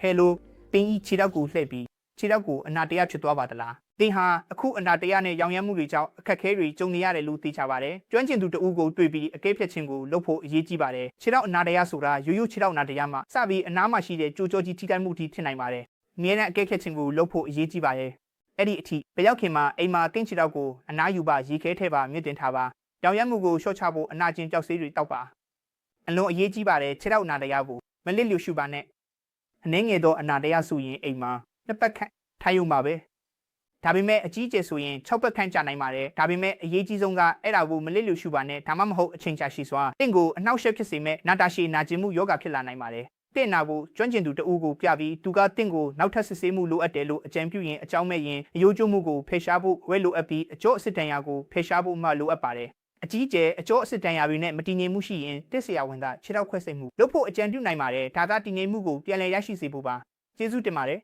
ဟဲလိုပင်ဤခြေထောက်ကိုလှည့်ပြီးခြေထောက်ကိုအနာတရားဖြစ်သွားပါသလားတင်ဟာအခုအနာတရားနဲ့ရောင်ရမ်းမှုတွေကြောင့်အခက်အခဲတွေကြုံနေရတယ်လို့သိချပါတယ်ကျွမ်းကျင်သူတဦးကိုတွေ့ပြီးအကဲဖြတ်ခြင်းကိုလုပ်ဖို့အရေးကြီးပါတယ်ခြေထောက်အနာတရားဆိုတာရိုးရိုးခြေထောက်အနာတရားမှာစပြီးအနားမှာရှိတဲ့ကြိုးကြောကြီးထိခိုက်မှုထိဖြစ်နိုင်ပါတယ်အမြဲတမ်းအကဲဖြတ်ခြင်းကိုလုပ်ဖို့အရေးကြီးပါတယ်အဲ့ဒီအထိဘရောက်ခင်မှာအိမ်မှာတင့်ခြေထောက်ကိုအနားယူပါရေခဲထဲပါမြင့်တင်ထားပါရောင်ရမ်းမှုကိုရှော့ချဖို့အနာကျင်ကြောက်ဆေးတွေတောက်ပါအလွန်အရေးကြီးပါတယ်ခြေထောက်အနာတရားကိုမလစ်လျူရှုပါနဲ့ အနှင်းငယ်သောအနာတရားဆိုရင်အိမ်မှာနှစ်ပတ်ခန့်ထိုင်ရုံပါပဲဒါပေမဲ့အကြီးကျယ်ဆိုရင်6ပတ်ခန့်ကြာနိုင်ပါတယ်ဒါပေမဲ့အရေးကြီးဆုံးကအဲ့ဒါကိုမလစ်လျူရှုပါနဲ့ဒါမှမဟုတ်အချိန်ကြာရှည်စွာတင့်ကိုအနှောက်အယှက်ဖြစ်စေမဲ့နာတာရှည်နာကျင်မှုယောဂဖြစ်လာနိုင်ပါတယ်တင့်နာကိုကျွမ်းကျင်သူတဦးကိုပြပြီးသူကတင့်ကိုနောက်ထပ်စစ်ဆေးမှုလိုအပ်တယ်လို့အကြံပြုရင်အကြောင်းမဲ့ရင်အယိုးကျမှုကိုဖယ်ရှားဖို့ဝဲလိုအပ်ပြီးအကျော့အစစ်တန်ရာကိုဖယ်ရှားဖို့မှလိုအပ်ပါတယ် အကြီးကျယ်အကျော့အစစ်တန်ရာတွေနဲ့မတည်ငြိမ်မှုရှိရင်တစ်ဆရာဝန်ကခြေထောက်ခွဲစိတ်မှုလုပ်ဖို့အကြံပြုနိုင်ပါတယ်ဒါသာတည်ငြိမ်မှုကိုပြန်လည်ရရှိစေဖို့ပါကျေးဇူးတင်ပါတယ်